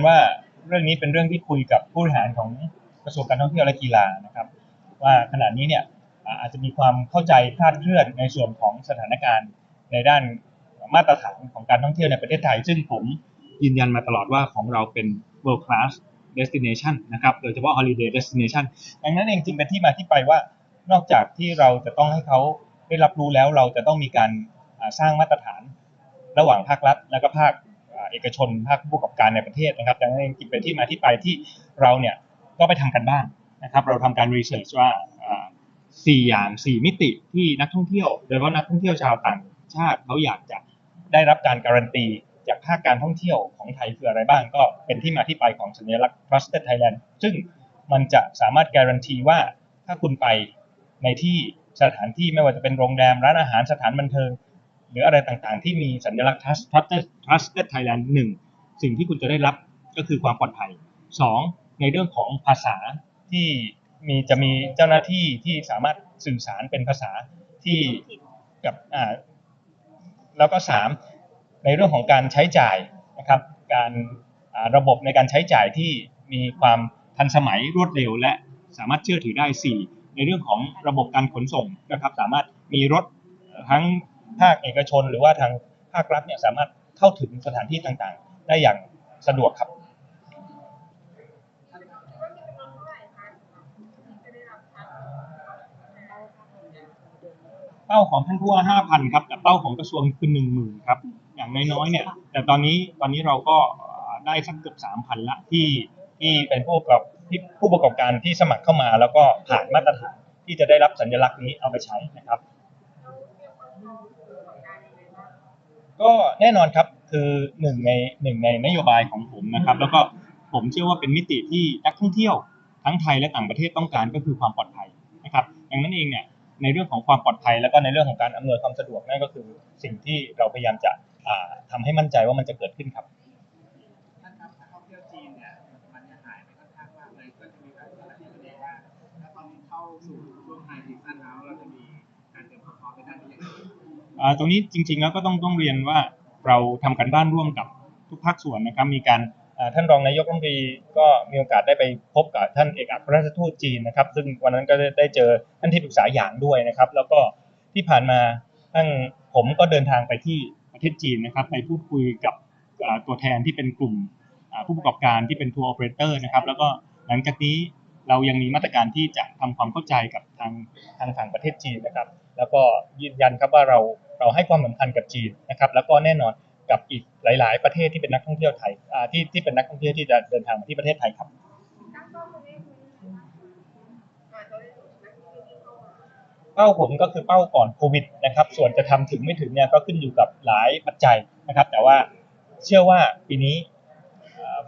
นว่าเรื่องนี้เป็นเรื่องที่คุยกับผู้บริหารของกระทรวงการท่องเที่ยวและกีฬานะครับ ว่าขณะนี้เนี่ยอาจจะมีความเข้าใจคลาดเคลื่อนในส่วนของสถานการณ์ในด้านมาตรฐานของการท่องเที่ยวในประเทศไทย ซึ่งผมยืนยันมาตลอดว่าของเราเป็น world class destination นะครับ โดยเฉพาะ holiday destination ดังนั้นเองจึงเป็นที่มาที่ไปว่านอกจากที่เราจะต้องให้เขาได้รับรู้แล้วเราจะต้องมีการสร้างมาตรฐานระหว่างภาครัฐและก็ภาค เอกชนภาคผู้ประกอบการในประเทศนะครับดังนั้นเองจึงเป็นที่มาที่ไปที่เราเนี่ยก็ไปทำกันบ้านนะครับ เราทำการรีเสิร์ชว่าอ่าสี่อย่างสี่มิติที่นักท่องเที่ยวโดยเฉพาะนักท่องเที่ยวชาวต่างชาติเขาอยากจะได้รับการการันตีจากภาคการท่องเที่ยวของไทยคืออะไรบ้าง ก็เป็นที่มาที่ไปของสัญลักษณ์ Trusted Thailand ซึ่งมันจะสามารถการันตีว่าถ้าคุณไปในที่สถานที่ไม่ว่าจะเป็นโรงแรมร้านอาหารสถานบันเทิง หรืออะไรต่างๆ ที่มีสัญลักษณ์ Trust- Trusted Trusted Thailand หนึ่งสิ่งที่คุณจะได้รับก็คือความปลอดภัยสองในเรื่องของภาษาที่มีจะมีเจ้าหน้าที่ที่สามารถสื่อสารเป็นภาษาที่กับอ่าแล้วก็สามในเรื่องของการใช้จ่ายนะครับ การระบบในการใช้จ่ายที่มีความทันสมัยรวดเร็ว และสามารถเชื่อถือได้สี่ในเรื่องของระบบการขนส่งนะครับ สามารถมีรถทั้ง ภาคเอกชน หรือว่าทางภาครัฐเนี่ยสามารถเข้าถึงสถานที่ต่างๆ ได้อย่างสะดวกครับเป้าของท่านผู้ว่าห้าพันครับแต่เป้าของกระทรวงคือหนึ่งหมื่นครับ อย่างน้อยๆเนี่ย แต่ตอนนี้ตอนนี้เราก็ได้สักเกือบสามพันละที่ที่เป็นผู้ประกอบที่ผู้ประกอบการที่สมัครเข้ามา แล้วก็ผ่านมาตรฐานที่จะได้รับสัญลักษณ์นี้เอาไปใช้นะครับ ก็แน่นอนครับคือหนึ่งในหนึ่งในนโยบายของผมนะครับ แล้วก็ผมเชื่อว่าเป็นมิติที่นักท่องเที่ยวทั้งไทยและต่างประเทศต้องการก็คือความปลอดภัยนะครับดังนั้นเองเนี่ยในเรื่องของความปลอดภัยแล้วก็ในเรื่องของการอำนวยความสะดวกนั่นก็คือสิ่งที่เราพยายามจะอ่าทำให้มั่นใจว่ามันจะเกิดขึ้นครับท่านครับนักท่องเที่ยวจีนเนี่ยมันจะหายไปค่อนข้างเลยก็จะมีการสนับสนุนว่าถ้าตอนนี้เข้าสู่ช่วงไฮซีซั่นแล้วเราจะมีการเตรียมความพร้อมในด้านนี้ยังไง ตรงนี้จริงๆแล้วก็ต้องต้องเรียนว่าเราทำกันบ้านร่วมกับทุกภาคส่วนนะครับ มีการท่านรองนายกรัฐมนตรีก็มีโอกาสได้ไปพบกับท่านเอกอัครราชทูตจีนนะครับ ซึ่งวันนั้นก็ได้เจอท่านที่ปรึกษาหยางด้วยนะครับ แล้วก็ที่ผ่านมาท่านผมก็เดินทางไปที่ประเทศจีนนะครับ ไปพูดคุยกับตัวแทนที่เป็นกลุ่มผู้ประกอบการที่เป็นทัวร์โอเปอเรเตอร์นะครับ แล้วก็หลังจากนี้เรายังมีมาตรการที่จะทำความเข้าใจกับทางทางฝั่งประเทศจีนนะครับ แล้วก็ยืนยันครับว่าเรา เราให้ความสำคัญกับจีนนะครับแล้วก็แน่นอนกับอีกหลาย ๆ ประเทศที่เป็นนักท่องเที่ยวไทยที่ที่เป็นนักท่องเที่ยวที่จะเดินทางมาที่ประเทศไทยครับเป้าผมก็คือเป้าก่อนโควิดนะครับ ส่วนจะทำถึงไม่ถึงเนี่ยก็ขึ้นอยู่กับหลายปัจจัยนะครับ แต่ว่าเชื่อว่าปีนี้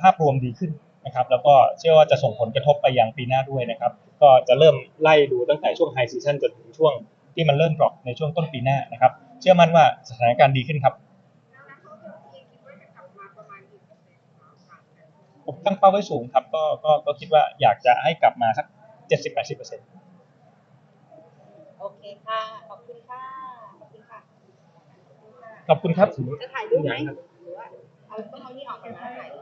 ภาพรวมดีขึ้นนะครับ แล้วก็เชื่อว่าจะส่งผลกระทบไปยังปีหน้าด้วยนะครับ ก็จะเริ่มไล่ดูตั้งแต่ช่วงไฮซีซันจนถึงช่วงที่มันเริ่มดรอปในช่วงต้นปีหน้านะครับ เชื่อมั่นว่าสถานการณ์ดีขึ้นครับผมตั้งเป้าไว้สูงครับ ก็ก็ก็คิดว่าอยากจะให้กลับมาสักเจ็ดสิบแปดสิบเปอร์เซ็นต์โอเคค่ะ ขอบคุณค่ะ ขอบคุณค่ะ ขอบคุณครับจะถ่ายรูปไหมหรือว่าเอาต้องเอานี่ออกก่อนนะถ่ายรูป